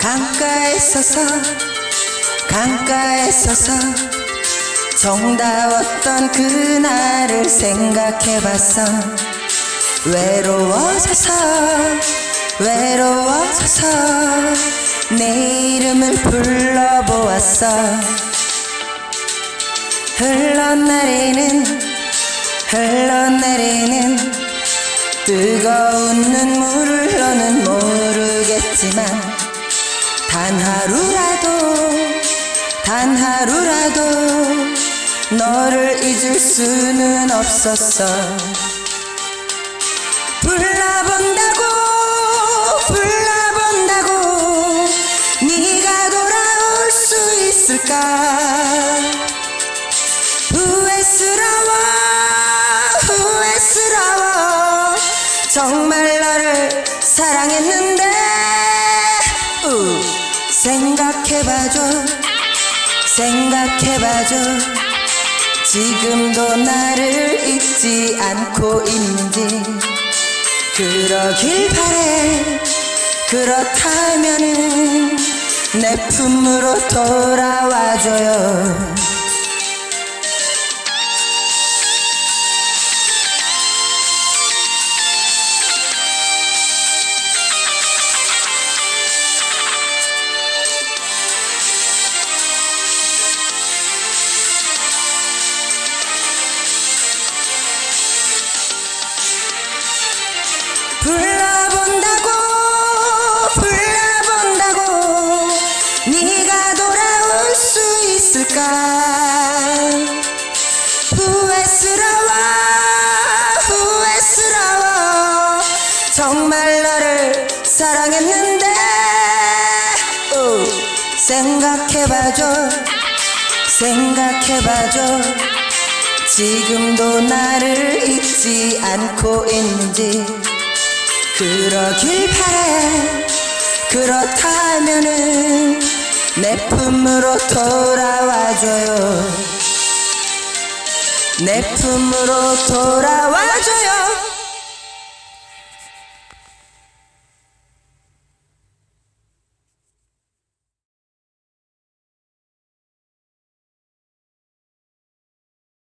강가에 서서 강가에 서서 정다웠던 그날을 생각해봤어. 외로워져서 외로워져서 내 이름을 불러보았어. 흘러내리는 흘러내리는 뜨거운 눈물을 너는 모르겠지만 단 하루라도 단 하루라도 너를 잊을 수는 없었어. 불러본다고 불러본다고 네가 돌아올 수 있을까 생각해봐줘. 생각해봐줘. 지금도 나를 잊지 않고 있는지. 그러길 바래. 그렇다면은 내 품으로 돌아와줘요 불러본다고 불러본다고 네가 돌아올 수 있을까? 후회스러워 후회스러워. 정말 너를 사랑했는데 오, 생각해봐줘 생각해봐줘. 지금도 나를 잊지 않고 있는지 그러길 바래. 그렇다면은 내 품으로 돌아와줘요. 내 품으로 돌아와줘요